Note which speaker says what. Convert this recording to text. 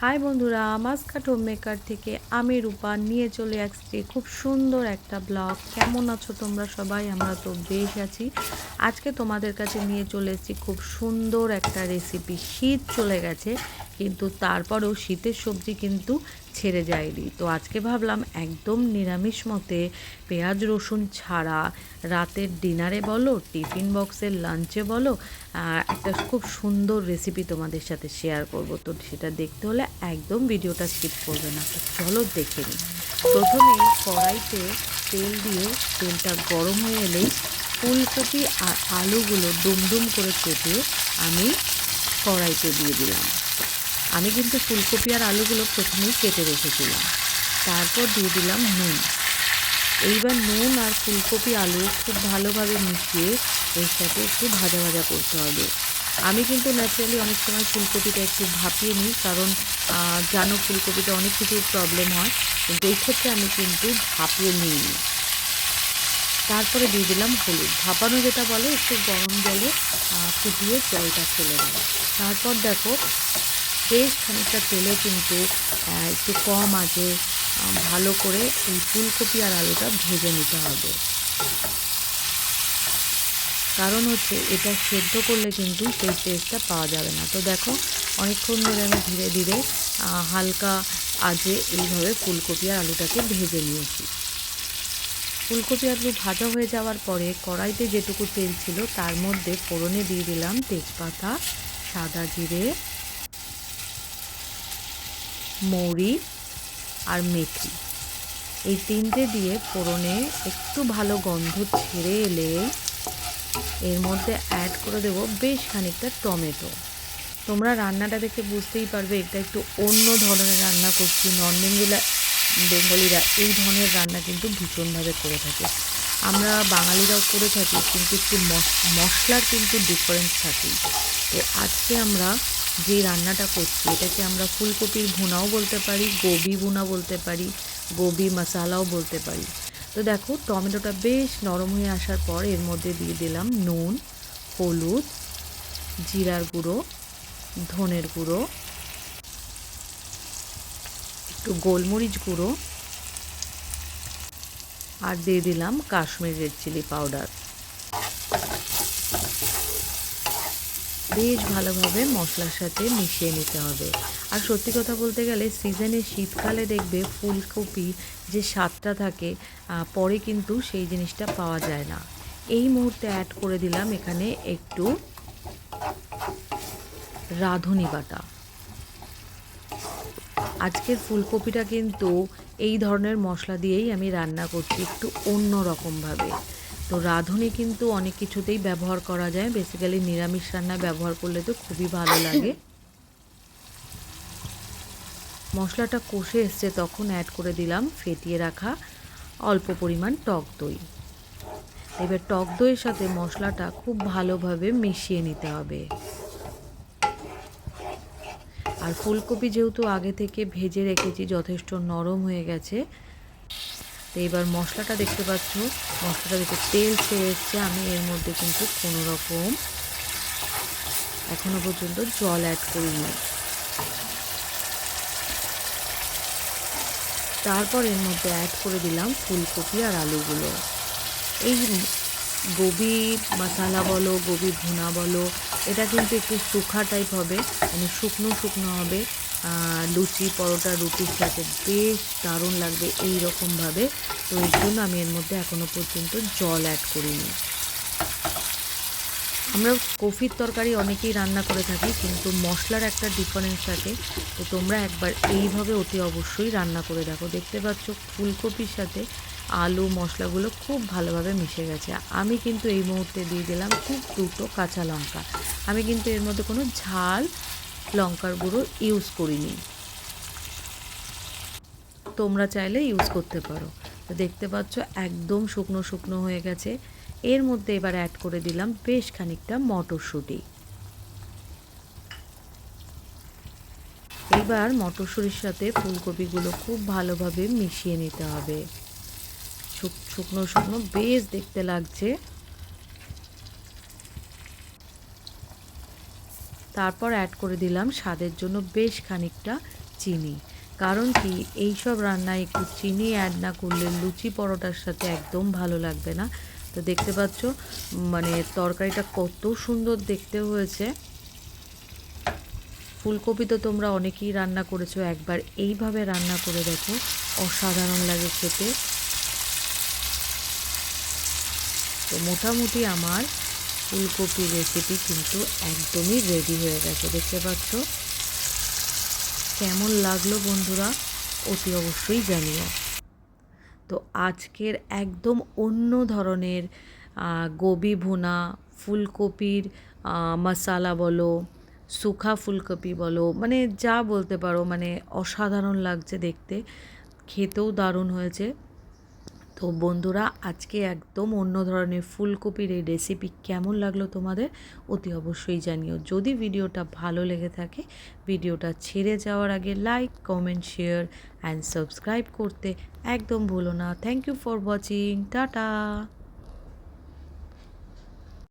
Speaker 1: High বন্ধুরা Muscat home maker থেকে আমি রূপা নিয়ে চলে আসছি খুব সুন্দর একটা ব্লগ। কেমন আছো তোমরা সবাই? আমরা তো বেশ আছি। আজকে তোমাদের কাছে নিয়ে চলে এসেছি খুব সুন্দর একটা রেসিপি শীত চলে গেছে, কিন্তু তারপরেও শীতের সবজি কিন্তু ছেড়ে যায়নি। তো আজকে ভাবলাম একদম নিরামিষ মতে পেঁয়াজ, রসুন ছাড়া রাতের ডিনারে বলো, টিফিন বক্সের লাঞ্চে বলো একটা খুব সুন্দর রেসিপি তোমাদের সাথে শেয়ার করব। তো সেটা দেখতে হলে একদম ভিডিওটা স্কিপ করবে না। তো চলো দেখে নিই। প্রথমে কড়াইতে তেল দিয়ে তেলটা গরম হয়ে এলেই ফুলকপি আর আলুগুলো ডুমডুম করে কেটে আমি কড়াইতে দিয়ে দিলাম। আমি কিন্তু ফুলকপি আর আলুগুলো প্রথমেই কেটে রেখেছিলাম। তারপর দিয়ে দিলাম নুন। এইবার নুন আর ফুলকপি আলু খুব ভালোভাবে মিশিয়ে এর সাথে একটু ভাজা ভাজা করতে হবে। আমি কিন্তু ন্যাচারালি অনেক সময় ফুলকপিটা একটু ভাপিয়ে নিই কারণ জানো ফুলকপিতে অনেক কিছু প্রবলেম হয়। কিন্তু এই ক্ষেত্রে আমি কিন্তু ভাপিয়ে নিই নি তারপরে দিয়ে দিলাম হলুদ। ভাপানো যেটা বলে একটু গরম জলে ফুটিয়ে জলটা ফেলে দেবো। তারপর দেখো বেশ খানিকটা তেলে কিন্তু একটু কম আছে ভালো করে এই ফুলকপি আর আলুটা ভেজে নিতে হবে। কারণ হচ্ছে এটা সেদ্ধ করলে কিন্তু সেই টেস্টটা পাওয়া যাবে না। তো দেখো, অনেকক্ষণ ধরে আমি ধীরে ধীরে হালকা আজে এইভাবে ফুলকপি আর আলুটাকে ভেজে নিয়েছি। ফুলকপি আলু ভাজা হয়ে যাওয়ার পরে কড়াইতে যেটুকু তেল ছিল, তার মধ্যে ফোড়নে দিয়ে দিলাম তেজপাতা, সাদা জিরে মৌরি আর মেথি। এই তিনটে দিয়ে ফোড়নে একটু ভালো গন্ধ ছেড়ে এলে এর মধ্যে অ্যাড করে দেবো বেশ খানিকটা টমেটো। তোমরা রান্নাটা দেখে বুঝতেই পারবে, এটা একটু অন্য ধরনের রান্না করছি। নন বেঙ্গলা বেঙ্গলিরা এই ধরনের রান্না কিন্তু ভীষণভাবে করে থাকে। আমরা বাঙালিরাও করে থাকি, কিন্তু একটু মশ- মশলার কিন্তু ডিফারেন্স থাকে তো আজকে আমরা যে রান্নাটা করছি, এটাকে আমরা ফুলকপির ভুনাও বলতে পারি, গোবি ভুনা বলতে পারি, গোবি মশালাও বলতে পারি। তো দেখো, টমেটোটা বেশ নরম হয়ে আসার পর এর মধ্যে দিয়ে দিলাম নুন, হলুদ, জিরার গুঁড়ো, ধনের গুঁড়ো, একটু গোলমরিচ গুঁড়ো, আর দিয়ে দিলাম কাশ্মীর রেড চিলি পাউডার। বেশ ভালোভাবে মশলার সাথে মিশিয়ে নিতে হবে। আর সত্যি কথা বলতে গেলে সিজনে শীতকালে দেখবে ফুলকপি যে স্বাদটা থাকে পরে কিন্তু সেই জিনিসটা পাওয়া যায় না। এই মুহূর্তে অ্যাড করে দিলাম এখানে একটু রাঁধুনি বাটা। আজকের ফুলকপিটা কিন্তু এই ধরনের মশলা দিয়েই আমি রান্না করছি একটু অন্য রকমভাবে তো রাঁধুনি কিন্তু অনেক কিছুতেই ব্যবহার করা যায়। বেসিক্যালি নিরামিষ রান্না ব্যবহার করলে তো খুবই ভালো লাগে। মশলাটা কষে এসছে তখন অ্যাড করে দিলাম, ফেটিয়ে রাখা অল্প পরিমাণ টক দই। এবার টক দইয়ের সাথে মশলাটা খুব ভালোভাবে মিশিয়ে নিতে হবে। আর ফুলকপি যেহেতু আগে থেকে ভেজে রেখেছি, যথেষ্ট নরম হয়ে গেছে তো এবার মশলাটা দেখতে পাচ্ছ। মশলাটা দেখে তেল ছেড়ে এসছে আমি এর মধ্যে কিন্তু কোনো রকম এখনও পর্যন্ত জল অ্যাড করিনি। তারপর এর মধ্যে অ্যাড করে দিলাম ফুলকপি আর আলুগুলো। এই গোবি মশালা বলো, গোবি ভুনা বলো, এটা কিন্তু একটু শুখা টাইপ হবে মানে শুকনো শুকনো হবে। লুচি, পরোটা রুটির সাথে বেশ দারুণ লাগবে এই রকমভাবে তো এর জন্য আমি এর মধ্যে এখনও পর্যন্ত জল অ্যাড করিনি। আমরা কফির তরকারি অনেকেই রান্না করে থাকি, কিন্তু মশলার একটা ডিফারেন্স থাকে। তো তোমরা একবার এইভাবে অতি অবশ্যই রান্না করে দেখো। দেখতে পাচ্ছ ফুলকপির সাথে আলু, মশলাগুলো খুব ভালোভাবে মিশে গেছে। আমি কিন্তু এই মুহূর্তে দিয়ে দিলাম খুব দুটো কাঁচা লঙ্কা। আমি কিন্তু এর মধ্যে কোনো ঝাল লঙ্কার গুঁড়ো ইউজ করিনি। তোমরা চাইলে ইউজ করতে পারো। তো দেখতে পাচ্ছ একদম শুকনো শুকনো হয়ে গেছে। এর মধ্যে এবার অ্যাড করে দিলাম বেশ খানিকটা মটরশুঁটি। এবার মটরশুঁটির সাথে ফুলকপিগুলো খুব ভালোভাবে মিশিয়ে নিতে হবে। শুক- শুকনো শুকনো বেশ দেখতে লাগছে। তারপর অ্যাড করে দিলাম স্বাদের জন্য বেশ খানিকটা চিনি। কারণ কি এই সব রান্নায় একটু চিনি অ্যাড না করলে লুচি পরোটার সাথে একদম ভালো লাগবে না। তো দেখতে পাচ্ছ মানে তরকারিটা কত সুন্দর দেখতে হয়েছে। ফুলকপি তো তোমরা অনেকেই রান্না করেছ, একবার এইভাবে রান্না করে দেখো, অসাধারণ লাগে খেতে। তো মোটামুটি আমার ফুলকপির রেসিপি কিন্তু একদমই রেডি হয়ে গেছে, দেখতে পাচ্ছ? কেমন লাগল বন্ধুরা? অতি অবশ্যই জানিও। তো আজকের একদম অন্য ধরনের গোবি ভুনা, ফুলকপির মশালা বলো, সুখা ফুলকপি বলো মানে যা বলতে পারো মানে অসাধারণ লাগছে দেখতে। খেতেও দারুণ হয়েছে। তো বন্ধুরা, আজকে একদম অন্য ধরনের ফুলকপির এই রেসিপি কেমন লাগল তোমাদের অতি অবশ্যই জানিও। যদি ভিডিওটা ভালো লেগে থাকে, ভিডিওটা ছেড়ে যাওয়ার আগে like comment share and subscribe করতে একদম ভুলো না। Thank you for watching tata.